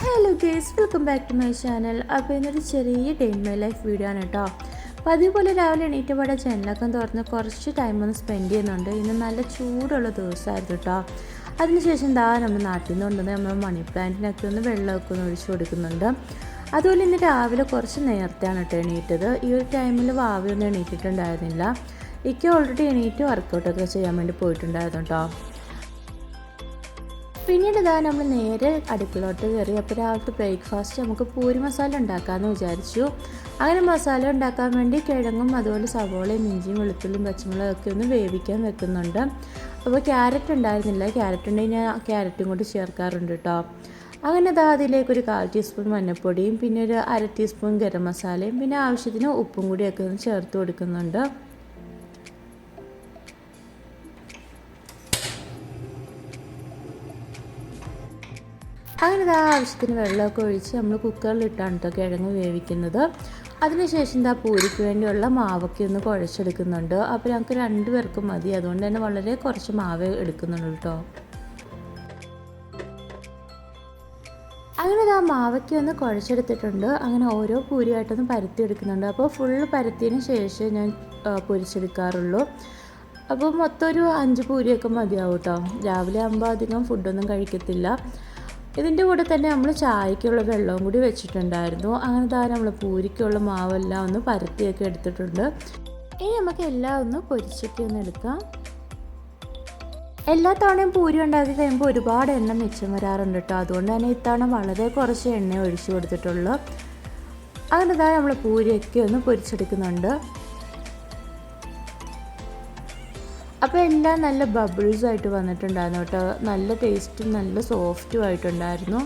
Hello guys welcome back to my channel അപ്പോൾ ഇന്നൊരു ചെറിയ ഡേ മൈ ലൈഫ് വീഡിയോ ആണ് കേട്ടോ അപ്പോൾ അതേപോലെ രാവിലെ എണീറ്റ് പാടെ ചാനലൊക്കെ തുറന്ന് കുറച്ച് ടൈം ഒന്ന് സ്പെൻഡ് ചെയ്യുന്നുണ്ട്. ഇന്ന് നല്ല ചൂടുള്ള ദിവസമായിരുന്നു കേട്ടോ അതിനുശേഷം എന്താ നമ്മൾ നാട്ടിൽ നിന്ന് കൊണ്ടുവന്ന് നമ്മൾ മണി പ്ലാന്റിനൊക്കെ ഒന്ന് വെള്ളമൊക്കെ ഒന്ന് ഒഴിച്ചു കൊടുക്കുന്നുണ്ട്. അതുപോലെ ഇന്ന് രാവിലെ കുറച്ച് നേരത്തെയാണ് കേട്ടോ എണീറ്റത്. ഈ ഒരു ടൈമിൽ വാവിയൊന്നും എണീറ്റിട്ടുണ്ടായിരുന്നില്ല. ഇക്ക ഓൾറെഡി എണീറ്റ് വർക്കൗട്ടൊക്കെ ചെയ്യാൻ വേണ്ടി പോയിട്ടുണ്ടായിരുന്നു കേട്ടോ പിന്നീട് ഇതാ നമ്മൾ നേരെ അടുക്കളോട്ട് കയറി. അപ്പോൾ രാവിലത്തെ ബ്രേക്ക്ഫാസ്റ്റ് നമുക്ക് പൂരി മസാല ഉണ്ടാക്കാമെന്ന് വിചാരിച്ചു. അങ്ങനെ മസാല ഉണ്ടാക്കാൻ വേണ്ടി കിഴങ്ങും അതുപോലെ സവോളയും ഇഞ്ചിയും വെളുത്തുള്ളിയും പച്ചമുളകും ഒക്കെ ഒന്ന് വേവിക്കാൻ വെക്കുന്നുണ്ട്. അപ്പോൾ ക്യാരറ്റ് ഉണ്ടായിരുന്നില്ല. ക്യാരറ്റ് ഉണ്ടെങ്കിൽ ഞാൻ ക്യാരറ്റും കൂടി ചേർക്കാറുണ്ട് കേട്ടോ അങ്ങനെ ഇതാ അതിലേക്ക് ഒരു കാൽ ടീസ്പൂൺ മഞ്ഞൾപ്പൊടിയും പിന്നെ ഒരു അര ടീസ്പൂൺ ഗരം മസാലയും പിന്നെ ആവശ്യത്തിന് ഉപ്പും കൂടിയൊക്കെ ഒന്ന് ചേർത്ത് കൊടുക്കുന്നുണ്ട്. ഇതാ ആവശ്യത്തിന് വെള്ളമൊക്കെ ഒഴിച്ച് നമ്മൾ കുക്കറിലിട്ടാണ് കേട്ടോ കിഴങ്ങ് വേവിക്കുന്നത്. അതിനുശേഷം ഇതാ പൂരിക്ക് വേണ്ടിയുള്ള മാവൊക്കെ ഒന്ന് കുഴച്ചെടുക്കുന്നുണ്ട്. അപ്പോൾ ഞങ്ങൾക്ക് രണ്ട് പേർക്കും മതി. അതുകൊണ്ട് തന്നെ വളരെ കുറച്ച് മാവ് എടുക്കുന്നുള്ളൂ കേട്ടോ അങ്ങനെ ഇതാ മാവയ്ക്ക് ഒന്ന് കുഴച്ചെടുത്തിട്ടുണ്ട്. അങ്ങനെ ഓരോ പൂരിയായിട്ടൊന്ന് പരത്തി എടുക്കുന്നുണ്ട് അപ്പോൾ ഫുള്ള് പരത്തിയതിന് ശേഷം ഞാൻ ആ, പൊരിച്ചെടുക്കാറുള്ളൂ. അപ്പോൾ മൊത്തം ഒരു അഞ്ച് പൂരിയൊക്കെ മതിയാവും കേട്ടോ രാവിലെ ആകുമ്പോൾ അധികം ഫുഡൊന്നും കഴിക്കത്തില്ല. ഇതിന്റെ കൂടെ തന്നെ നമ്മൾ ചായക്കുള്ള വെള്ളവും കൂടി വെച്ചിട്ടുണ്ടായിരുന്നു. അങ്ങനെ താ നമ്മൾ പൂരിക്കുള്ള മാവെല്ലാം ഒന്ന് പരത്തിയൊക്കെ എടുത്തിട്ടുണ്ട്. ഇനി നമുക്ക് എല്ലാം ഒന്ന് പൊരിച്ചൊക്കെ ഒന്ന് എടുക്കാം. എല്ലാ തവണയും പൂരി ഉണ്ടാക്കി കഴിയുമ്പോൾ ഒരുപാട് എണ്ണ മിച്ചം വരാറുണ്ട് കേട്ടോ അതുകൊണ്ട് തന്നെ ഇത്തവണ വളരെ കുറച്ച് എണ്ണ ഒഴിച്ചു കൊടുത്തിട്ടുള്ളൂ. അങ്ങനെ താ നമ്മൾ പൂരിയൊക്കെ ഒന്ന് പൊരിച്ചെടുക്കുന്നുണ്ട്. അപ്പോൾ എല്ലാം നല്ല ബബിൾസ് ആയിട്ട് വന്നിട്ടുണ്ടായിരുന്നു കേട്ടോ. നല്ല ടേസ്റ്റും നല്ല സോഫ്റ്റും ആയിട്ടുണ്ടായിരുന്നു.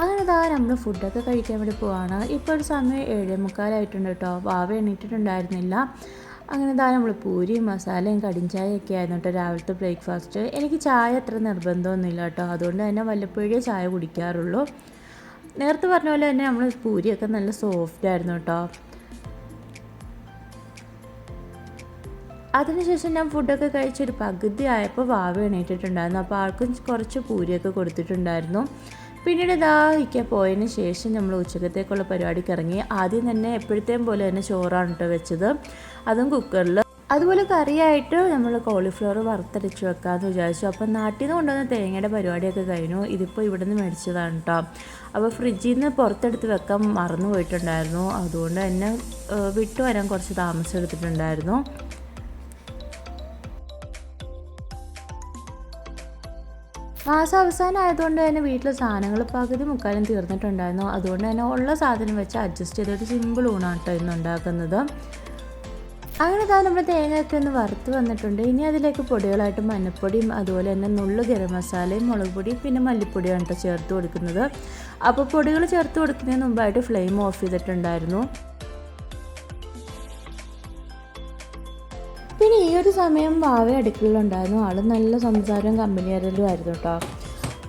അങ്ങനെ താ നമ്മൾ ഫുഡൊക്കെ കഴിക്കാൻ വേണ്ടി പോവാണ്. ഇപ്പോൾ ഒരു സമയം ഏഴേ മുക്കാലായിട്ടുണ്ട് കേട്ടോ. വാവ എണീറ്റിട്ടുണ്ടായിരുന്നില്ല. അങ്ങനെ താ നമ്മൾ പൂരിയും മസാലയും കടിഞ്ചായയൊക്കെ ആയിരുന്നു കേട്ടോ രാവിലത്തെ ബ്രേക്ക്ഫാസ്റ്റ് എനിക്ക് ചായ അത്ര നിർബന്ധമൊന്നുമില്ല കേട്ടോ. അതുകൊണ്ട് തന്നെ വല്ലപ്പോഴേ ചായ കുടിക്കാറുള്ളൂ. നേരത്തെ പറഞ്ഞ പോലെ തന്നെ നമ്മൾ പൂരിയൊക്കെ നല്ല സോഫ്റ്റ് ആയിരുന്നു കേട്ടോ. അതിനുശേഷം ഞാൻ ഫുഡൊക്കെ കഴിച്ചൊരു പകുതി ആയപ്പോൾ വാവ എണീറ്റിട്ടുണ്ടായിരുന്നു. അപ്പോൾ ആൾക്കും കുറച്ച് പൂരിയൊക്കെ കൊടുത്തിട്ടുണ്ടായിരുന്നു. പിന്നീട് ഇതാ ഇക്ക പോയതിന് ശേഷം നമ്മൾ ഉച്ചക്കത്തേക്കുള്ള പരിപാടിക്ക് ഇറങ്ങി. ആദ്യം തന്നെ എപ്പോഴത്തെയും പോലെ തന്നെ ചോറാണ് കേട്ടോ വെച്ചത്. അതും കുക്കറിൽ അതുപോലെ കറിയായിട്ട് നമ്മൾ കോളിഫ്ലവർ വറുത്തരച്ച് വെക്കാമെന്ന് വിചാരിച്ചു. അപ്പോൾ നാട്ടിൽ നിന്ന് കൊണ്ടുവന്ന തേങ്ങയുടെ പരിപാടിയൊക്കെ കഴിഞ്ഞു. ഇതിപ്പോൾ ഇവിടെ നിന്ന് മേടിച്ചതാണ് കേട്ടോ അപ്പോൾ ഫ്രിഡ്ജിൽ നിന്ന് പുറത്തെടുത്ത് വെക്കാൻ മറന്നു പോയിട്ടുണ്ടായിരുന്നു. അതുകൊണ്ട് തന്നെ വിട്ടു വരാൻ കുറച്ച് താമസം എടുത്തിട്ടുണ്ടായിരുന്നു. മാസം അവസാനം ആയതുകൊണ്ട് തന്നെ വീട്ടിലെ സാധനങ്ങൾ പകുതി മുക്കാലും തീർന്നിട്ടുണ്ടായിരുന്നു. അതുകൊണ്ട് തന്നെ ഉള്ള സാധനം വെച്ച് അഡ്ജസ്റ്റ് ചെയ്തൊരു സിമ്പിൾ ഊണാട്ടോ ഇന്ന് ഉണ്ടാക്കുന്നത്. അങ്ങനെ താ നമ്മുടെ തേങ്ങയൊക്കെ ഒന്ന് വറുത്ത് വന്നിട്ടുണ്ട്. ഇനി അതിലേക്ക് പൊടികളായിട്ട് മഞ്ഞപ്പൊടിയും അതുപോലെ തന്നെ നുള്ളു ഗരം മസാലയും മുളക് പൊടിയും പിന്നെ മല്ലിപ്പൊടിയാണ് കേട്ടോ ചേർത്ത് കൊടുക്കുന്നത്. അപ്പോൾ പൊടികൾ ചേർത്ത് കൊടുക്കുന്നതിന് മുമ്പായിട്ട് ഫ്ലെയിം ഓഫ് ചെയ്തിട്ടുണ്ടായിരുന്നു. പിന്നെ ഈ ഒരു സമയം വാവ അടുക്കളയിലുണ്ടായിരുന്നു. ആൾ നല്ല സംസാരവും കമ്പനിയാരലും ആയിരുന്നു കേട്ടോ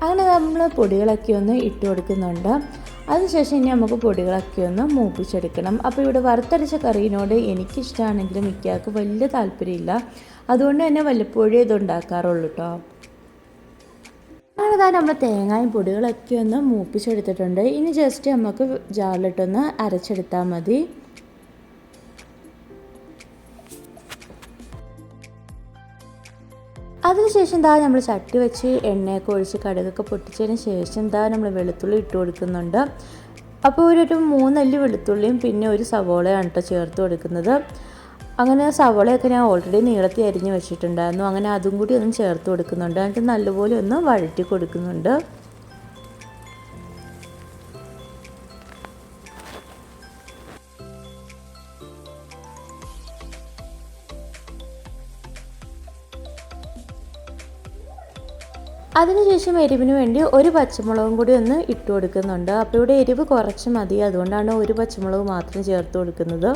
അങ്ങനെ നമ്മൾ പൊടികളൊക്കെ ഒന്ന് ഇട്ട് കൊടുക്കുന്നുണ്ട്. അതിനുശേഷം ഇനി നമുക്ക് പൊടികളൊക്കെ ഒന്ന് മൂപ്പിച്ചെടുക്കണം. അപ്പോൾ ഇവിടെ വറുത്തരച്ച കറീനോട് എനിക്കിഷ്ടമാണെങ്കിലും മിക്കയാൾക്ക് വലിയ താല്പര്യമില്ല. അതുകൊണ്ട് തന്നെ വല്ലപ്പോഴേ ഇത് ഉണ്ടാക്കാറുള്ളൂ കേട്ടോ അങ്ങനെ താ നമ്മൾ തേങ്ങയും പൊടികളൊക്കെ ഒന്ന് മൂപ്പിച്ചെടുത്തിട്ടുണ്ട്. ഇനി ജസ്റ്റ് നമുക്ക് ജാറിലിട്ടൊന്ന് അരച്ചെടുത്താൽ മതി. അതിനുശേഷം ദാ നമ്മൾ ചട്ടി വെച്ച് എണ്ണയൊക്കെ ഒഴിച്ച് കടുകൊക്കെ പൊട്ടിച്ചതിന് ശേഷം ദാ നമ്മൾ വെളുത്തുള്ളി ഇട്ട് കൊടുക്കുന്നുണ്ട്. അപ്പോൾ ഒരു മൂന്നല്ലി വെളുത്തുള്ളിയും പിന്നെ ഒരു സവോളയാണ് കേട്ടോ ചേർത്ത് കൊടുക്കുന്നത്. അങ്ങനെ സവോളയൊക്കെ ഞാൻ ഓൾറെഡി നീളത്തി അരിഞ്ഞ് വെച്ചിട്ടുണ്ടായിരുന്നു. അങ്ങനെ അതും കൂടി ഒന്ന് ചേർത്ത് കൊടുക്കുന്നുണ്ട്. എന്നിട്ട് നല്ലപോലെ ഒന്ന് വഴറ്റി കൊടുക്കുന്നുണ്ട്. അതിനുശേഷം എരിവിന് വേണ്ടി ഒരു പച്ചമുളകും കൂടി ഒന്ന് ഇട്ട് കൊടുക്കുന്നുണ്ട്. അപ്പോൾ ഇവിടെ എരിവ് കുറച്ച് മതി. അതുകൊണ്ടാണ് ഒരു പച്ചമുളക് മാത്രം ചേർത്ത് കൊടുക്കുന്നത്.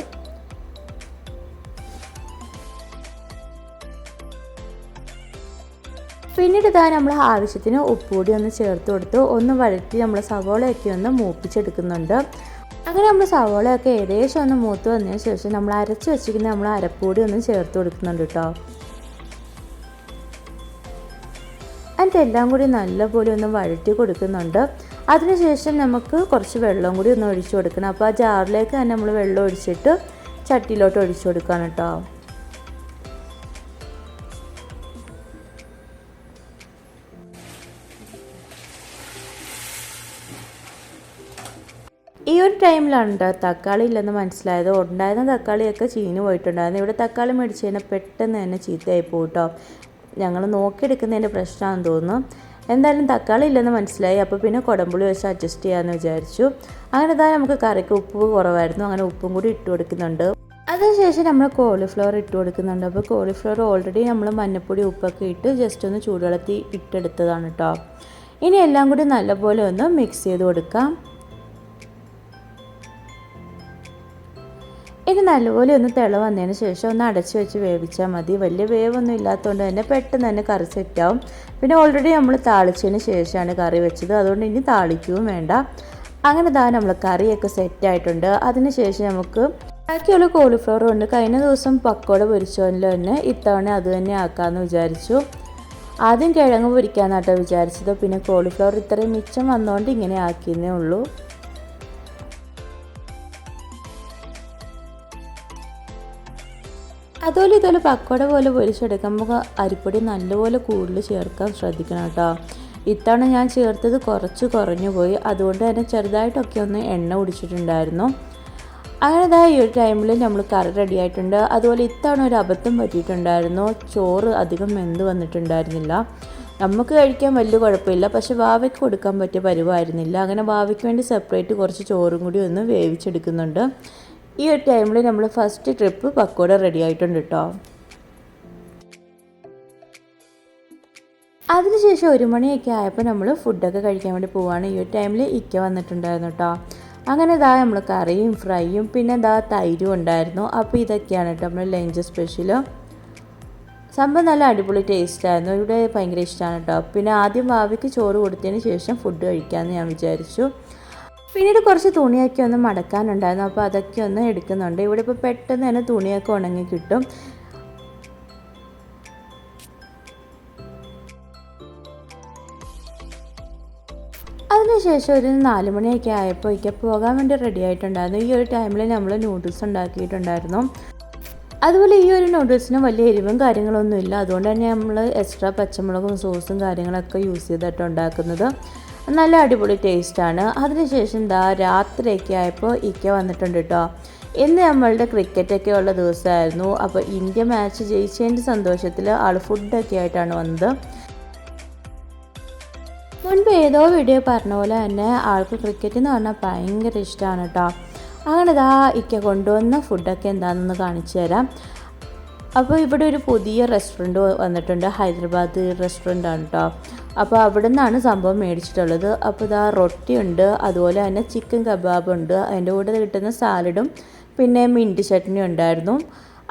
പിന്നീട് ഇതാ നമ്മൾ ആവശ്യത്തിന് ഉപ്പ് കൂടി ഒന്ന് ചേർത്ത് കൊടുത്ത്. ഒന്ന് വഴറ്റി നമ്മൾ സവോളയൊക്കെ ഒന്ന് മൂപ്പിച്ചെടുക്കുന്നുണ്ട്. അങ്ങനെ നമ്മൾ സവോളയൊക്കെ ഏകദേശം ഒന്ന് മൂത്ത് വന്നതിന് ശേഷം നമ്മൾ അരച്ച് വെച്ചിരിക്കുന്ന നമ്മൾ അരപ്പൊടി ഒന്ന് ചേർത്ത് കൊടുക്കുന്നുണ്ട് കേട്ടോ. എന്നിട്ട് എല്ലാം കൂടി നല്ലപോലെ ഒന്ന് വഴറ്റി കൊടുക്കുന്നുണ്ട്. അതിനുശേഷം നമുക്ക് കുറച്ച് വെള്ളം കൂടി ഒന്ന് ഒഴിച്ചു കൊടുക്കണം. അപ്പോൾ ആ ജാറിലേക്ക് തന്നെ നമ്മൾ വെള്ളം ഒഴിച്ചിട്ട് ചട്ടിയിലോട്ട് ഒഴിച്ചു കൊടുക്കണം കേട്ടോ ഈ ഒരു ടൈമിലാണ് കേട്ടോ തക്കാളി ഇല്ലെന്ന് മനസ്സിലായത്. ഉണ്ടായിരുന്ന തക്കാളിയൊക്കെ ചീഞ്ഞ് പോയിട്ടുണ്ടായിരുന്നു. ഇവിടെ തക്കാളി മേടിച്ച് കഴിഞ്ഞാൽ പെട്ടെന്ന് തന്നെ ചീത്തയായി പോകും കേട്ടോ ഞങ്ങൾ നോക്കിയെടുക്കുന്നതിന്റെ പ്രശ്നമാണെന്ന് തോന്നുന്നു. എന്തായാലും തക്കാളി ഇല്ലെന്ന് മനസ്സിലായി. അപ്പോൾ പിന്നെ കുടമ്പുളി വെച്ച് അഡ്ജസ്റ്റ് ചെയ്യാമെന്ന് വിചാരിച്ചു. അങ്ങനെ ഇതാ നമുക്ക് കറിക്ക് ഉപ്പ് കുറവായിരുന്നു. അങ്ങനെ ഉപ്പും കൂടി ഇട്ട് കൊടുക്കുന്നുണ്ട്. അതിനുശേഷം നമ്മൾ കോളിഫ്ലവർ ഇട്ട് കൊടുക്കുന്നുണ്ട്. അപ്പോൾ കോളിഫ്ലവർ ഓൾറെഡി നമ്മൾ മഞ്ഞപ്പൊടി ഉപ്പൊക്കെ ഇട്ട് ജസ്റ്റ് ഒന്ന് ചൂടുവെള്ളത്തിൽ ഇട്ടെടുത്തതാണ് കേട്ടോ ഇനി എല്ലാം കൂടി നല്ലപോലെ ഒന്ന് മിക്സ് ചെയ്ത് കൊടുക്കാം. ഇനി നല്ലപോലെ ഒന്ന് തിള വന്നതിന് ശേഷം ഒന്ന് അടച്ച് വെച്ച് വേവിച്ചാൽ മതി. വലിയ വേവൊന്നും ഇല്ലാത്തതുകൊണ്ട് തന്നെ പെട്ടെന്ന് തന്നെ കറി സെറ്റാവും പിന്നെ ഓൾറെഡി നമ്മൾ താളിച്ചതിന് ശേഷമാണ് കറി വെച്ചത്. അതുകൊണ്ട് ഇനി താളിക്കുകയും വേണ്ട. അങ്ങനെ താ നമ്മൾ കറിയൊക്കെ സെറ്റായിട്ടുണ്ട് അതിന് ശേഷം നമുക്ക് ബാക്കിയുള്ള കോളിഫ്ലവർ കൊണ്ട് കഴിഞ്ഞ ദിവസം പക്കോട പൊരിച്ചതിൽ തന്നെ ഇത്തവണ അത് തന്നെ ആക്കാമെന്ന് വിചാരിച്ചു. ആദ്യം കിഴങ്ങ് പൊരിക്കാന്നാട്ടോ വിചാരിച്ചത്. പിന്നെ കോളിഫ്ലവർ ഇത്രയും മിച്ചം വന്നുകൊണ്ട് ഇങ്ങനെ ആക്കിയെന്നേ ഉള്ളൂ. അതുപോലെ ഇതുപോലെ പക്കോട പോലെ പൊരിച്ചെടുക്കുമ്പോൾ അരിപ്പൊടി നല്ലപോലെ കൂടുതൽ ചേർക്കാൻ ശ്രദ്ധിക്കണം കേട്ടോ. ഇത്തവണ ഞാൻ ചേർത്തത് കുറച്ച് കുറഞ്ഞു പോയി. അതുകൊണ്ട് തന്നെ ചെറുതായിട്ടൊക്കെ ഒന്ന് എണ്ണ കുടിച്ചിട്ടുണ്ടായിരുന്നു. അങ്ങനെ ഇതാ ഈ ഒരു ടൈമിൽ നമ്മൾ കറി റെഡി ആയിട്ടുണ്ട്. അതുപോലെ ഇത്തവണ ഒരു അബദ്ധം പറ്റിയിട്ടുണ്ടായിരുന്നു. ചോറ് അധികം വെന്ത് വന്നിട്ടുണ്ടായിരുന്നില്ല. നമുക്ക് കഴിക്കാൻ വലിയ കുഴപ്പമില്ല. പക്ഷെ വാവയ്ക്ക് കൊടുക്കാൻ പറ്റിയ പരിവായിരുന്നില്ല. അങ്ങനെ വാവയ്ക്ക് വേണ്ടി സെപ്പറേറ്റ് കുറച്ച് ചോറും കൂടി ഒന്ന് വേവിച്ചെടുക്കുന്നുണ്ട്. ഈ ഒരു ടൈമിൽ നമ്മൾ ഫസ്റ്റ് ട്രിപ്പ് പക്കോട റെഡി ആയിട്ടുണ്ട് കേട്ടോ അതിനുശേഷം ഒരു മണിയൊക്കെ ആയപ്പോൾ നമ്മൾ ഫുഡൊക്കെ കഴിക്കാൻ വേണ്ടി പോവാണ്. ഈ ഒരു ടൈമിൽ ഇക്ക വന്നിട്ടുണ്ടായിരുന്നു കേട്ടോ അങ്ങനെ ഇതാ നമ്മൾ കറിയും ഫ്രൈയും പിന്നെ ഇതാ തൈരും ഉണ്ടായിരുന്നു. അപ്പോൾ ഇതൊക്കെയാണ് കേട്ടോ നമ്മൾ ലഞ്ച് സ്പെഷ്യൽ സംഭവം നല്ല അടിപൊളി ടേസ്റ്റ് ആയിരുന്നു. ഇവിടെ ഭയങ്കര ഇഷ്ടമാണ് കേട്ടോ പിന്നെ ആദ്യം ഭാവിക്ക് ചോറ് കൊടുത്തതിന് ശേഷം ഫുഡ് കഴിക്കാമെന്ന് ഞാൻ വിചാരിച്ചു. പിന്നീട് കുറച്ച് തുണിയൊക്കെ ഒന്ന് മടക്കാനുണ്ടായിരുന്നു. അപ്പോൾ അതൊക്കെ ഒന്ന് എടുക്കുന്നുണ്ട്. ഇവിടെ ഇപ്പോൾ പെട്ടെന്ന് തന്നെ തുണിയൊക്കെ ഉണങ്ങി കിട്ടും. അതിനുശേഷം ഒരു നാല് മണിയൊക്കെ ആയപ്പോൾ ഇക്ക പോകാൻ വേണ്ടി റെഡി ആയിട്ടുണ്ടായിരുന്നു. ഈ ഒരു ടൈമിൽ നമ്മൾ നൂഡിൽസ് ഉണ്ടാക്കിയിട്ടുണ്ടായിരുന്നു. അതുപോലെ ഈ ഒരു നൂഡിൽസിന് വലിയ എരിവും കാര്യങ്ങളൊന്നും ഇല്ല. അതുകൊണ്ട് തന്നെ നമ്മൾ എക്സ്ട്രാ പച്ചമുളകും സോസും കാര്യങ്ങളൊക്കെ യൂസ് ചെയ്തിട്ട് ഉണ്ടാക്കുന്നത്. നല്ല അടിപൊളി ടേസ്റ്റാണ് അതിനുശേഷം എന്താ രാത്രിയൊക്കെ ആയപ്പോൾ ഇക്ക വന്നിട്ടുണ്ട് കേട്ടോ ഇന്ന് നമ്മളുടെ ക്രിക്കറ്റൊക്കെ ഉള്ള ദിവസമായിരുന്നു. അപ്പോൾ ഇന്ത്യ മാച്ച് ജയിച്ചതിന്റെ സന്തോഷത്തിൽ ആൾ ഫുഡൊക്കെ ആയിട്ടാണ് വന്നത്. മുൻപ് ഏതോ വീഡിയോ പറഞ്ഞ പോലെ തന്നെ ആൾക്ക് ക്രിക്കറ്റ് എന്ന് പറഞ്ഞാൽ ഭയങ്കര ഇഷ്ടമാണ് കേട്ടോ അങ്ങനെ ഇതാ ഇക്ക കൊണ്ടുവന്ന ഫുഡൊക്കെ എന്താണെന്ന് കാണിച്ചു തരാം. അപ്പോൾ ഇവിടെ ഒരു പുതിയ റെസ്റ്റോറന്റ് വന്നിട്ടുണ്ട്. ഹൈദരാബാദ് റെസ്റ്റോറന്റ് ആണ് കേട്ടോ അപ്പോൾ അവിടെ നിന്നാണ് സംഭവം മേടിച്ചിട്ടുള്ളത്. അപ്പോൾ ഇതാ റൊട്ടിയുണ്ട് അതുപോലെ തന്നെ ചിക്കൻ കബാബ് ഉണ്ട് അതിന്റെ കൂടെ കിട്ടുന്ന സാലഡും പിന്നെ മിന്റ് ചട്നി ഉണ്ടായിരുന്നു.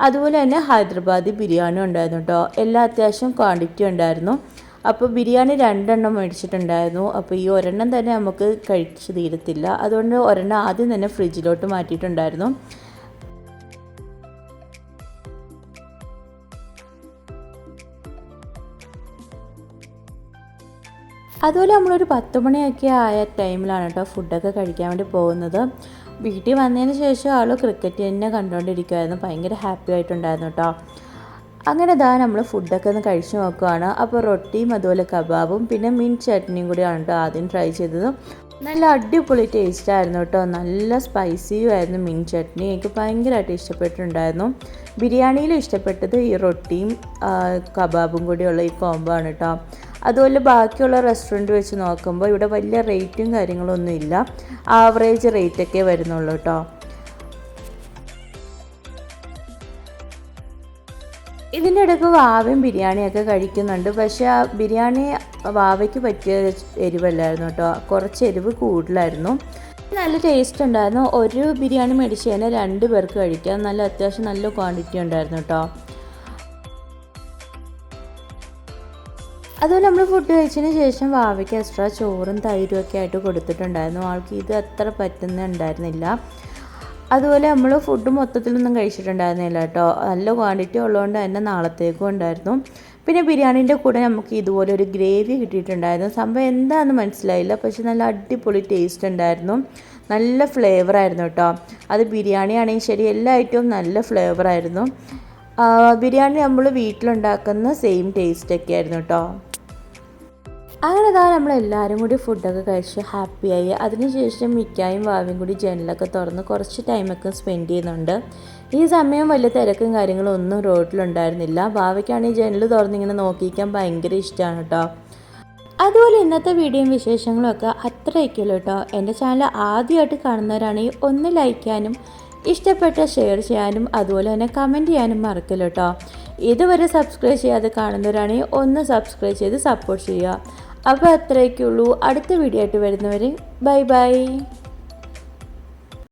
അതുപോലെ തന്നെ ഹൈദരാബാദി ബിരിയാണി ഉണ്ടായിരുന്നു കേട്ടോ. എല്ലാം അത്യാവശ്യം ക്വാണ്ടിറ്റി ഉണ്ടായിരുന്നു. അപ്പോൾ ബിരിയാണി രണ്ടെണ്ണം മേടിച്ചിട്ടുണ്ടായിരുന്നു. അപ്പോൾ ഈ ഒരെണ്ണം തന്നെ നമുക്ക് കഴിച്ച് തീരത്തില്ല. അതുകൊണ്ട് ഒരെണ്ണം ആദ്യം തന്നെ ഫ്രിഡ്ജിലോട്ട് മാറ്റിയിട്ടുണ്ടായിരുന്നു. അതുപോലെ നമ്മളൊരു പത്ത് മണിയൊക്കെ ആയ ടൈമിലാണ് കേട്ടോ ഫുഡൊക്കെ കഴിക്കാൻ വേണ്ടി പോകുന്നത്. വീട്ടിൽ വന്നതിന് ശേഷം ആൾ ക്രിക്കറ്റ് തന്നെ കണ്ടുകൊണ്ടിരിക്കുമായിരുന്നു ഭയങ്കര ഹാപ്പി ആയിട്ടുണ്ടായിരുന്നു കേട്ടോ. അങ്ങനെ ഇതാ നമ്മൾ ഫുഡൊക്കെ ഒന്ന് കഴിച്ചു നോക്കുവാണ്. അപ്പോൾ റൊട്ടിയും അതുപോലെ കബാബും പിന്നെ മീൻ ചട്നിയും കൂടിയാണ് കേട്ടോ ആദ്യം ട്രൈ ചെയ്തത്. നല്ല അടിപൊളി ടേസ്റ്റ് ആയിരുന്നു കേട്ടോ. നല്ല സ്പൈസിയും ആയിരുന്നു മീൻ ചട്നി എനിക്ക് ഭയങ്കരമായിട്ട് ഇഷ്ടപ്പെട്ടിട്ടുണ്ടായിരുന്നു. ബിരിയാണിയിൽ ഇഷ്ടപ്പെട്ടത് ഈ റൊട്ടിയും കബാബും കൂടിയുള്ള ഈ കോംബോ ആണ് കേട്ടോ. അതുപോലെ ബാക്കിയുള്ള റെസ്റ്റോറന്റ് വെച്ച് നോക്കുമ്പോൾ ഇവിടെ വലിയ റേറ്റും കാര്യങ്ങളൊന്നും ഇല്ല ആവറേജ് റേറ്റൊക്കെ വരുന്നുള്ളൂ കേട്ടോ ഇതിന്റെ ഇടയ്ക്ക് വാവയും ബിരിയാണിയൊക്കെ കഴിക്കുന്നുണ്ട്. പക്ഷേ ആ ബിരിയാണി വാവയ്ക്ക് പറ്റിയ എരിവല്ലായിരുന്നു കേട്ടോ കുറച്ച് എരിവ് കൂടുതലായിരുന്നു. നല്ല ടേസ്റ്റ് ഉണ്ടായിരുന്നു. ഒരു ബിരിയാണി മേടിച്ച് കഴിഞ്ഞാൽ രണ്ട് പേർക്ക് കഴിക്കാം. നല്ല അത്യാവശ്യം നല്ല ക്വാണ്ടിറ്റി ഉണ്ടായിരുന്നു കേട്ടോ അതുപോലെ നമ്മൾ ഫുഡ് കഴിച്ചതിന് ശേഷം വാവയ്ക്ക് എക്സ്ട്രാ ചോറും തൈരും ഒക്കെ ആയിട്ട് കൊടുത്തിട്ടുണ്ടായിരുന്നു. ആൾക്ക് ഇത് അത്ര പറ്റുന്നുണ്ടായിരുന്നില്ല. അതുപോലെ നമ്മൾ ഫുഡ് മൊത്തത്തിലൊന്നും കഴിച്ചിട്ടുണ്ടായിരുന്നില്ല കേട്ടോ. നല്ല ക്വാണ്ടിറ്റി ഉള്ളതുകൊണ്ട് തന്നെ നാളത്തേക്കും ഉണ്ടായിരുന്നു. പിന്നെ ബിരിയാണീന്റെ കൂടെ നമുക്ക് ഇതുപോലെ ഒരു ഗ്രേവി കിട്ടിയിട്ടുണ്ടായിരുന്നു. സംഭവം എന്താണെന്ന് മനസ്സിലായില്ല. പക്ഷെ നല്ല അടിപൊളി ടേസ്റ്റ് ഉണ്ടായിരുന്നു. നല്ല ഫ്ലേവർ ആയിരുന്നു കേട്ടോ. അത് ബിരിയാണി ആണെങ്കിൽ ശരി എല്ലാ ഐറ്റവും നല്ല ഫ്ലേവർ ആയിരുന്നു. ബിരിയാണി നമ്മൾ വീട്ടിലുണ്ടാക്കുന്ന സെയിം ടേസ്റ്റ് ഒക്കെ ആയിരുന്നു കേട്ടോ. അങ്ങനെ ഇതാ നമ്മളെല്ലാവരും കൂടി ഫുഡൊക്കെ കഴിച്ച് ഹാപ്പിയായി അതിനുശേഷം മിക്കായും വാവിയും കൂടി ജനലൊക്കെ തുറന്ന് കുറച്ച് ടൈമൊക്കെ സ്പെൻഡ് ചെയ്യുന്നുണ്ട്. ഈ സമയം വലിയ തിരക്കും കാര്യങ്ങളും ഒന്നും റോഡിലുണ്ടായിരുന്നില്ല വാവയ്ക്കാണെങ്കിൽ ജനൽ തുറന്നിങ്ങനെ നോക്കിക്കാൻ ഭയങ്കര ഇഷ്ടമാണ് കേട്ടോ അതുപോലെ ഇന്നത്തെ വീഡിയോയും വിശേഷങ്ങളും ഒക്കെ അത്രയൊക്കെയുള്ളൂ കേട്ടോ എന്റെ ചാനൽ ആദ്യമായിട്ട് കാണുന്നവരാണെങ്കിൽ ഒന്ന് ലൈക്കാനും ഇഷ്ടപ്പെട്ട ഷെയർ ചെയ്യാനും അതുപോലെ തന്നെ കമന്റ് ചെയ്യാനും മറക്കില്ല കേട്ടോ ഇതുവരെ സബ്സ്ക്രൈബ് ചെയ്യാതെ കാണുന്നവരാണെങ്കിൽ ഒന്ന് സബ്സ്ക്രൈബ് ചെയ്ത് സപ്പോർട്ട് ചെയ്യുക. അപ്പോൾ അത്രയൊക്കെയുള്ളൂ. അടുത്ത വീഡിയോ ആയിട്ട് വരുന്നവരെ ബൈ ബൈ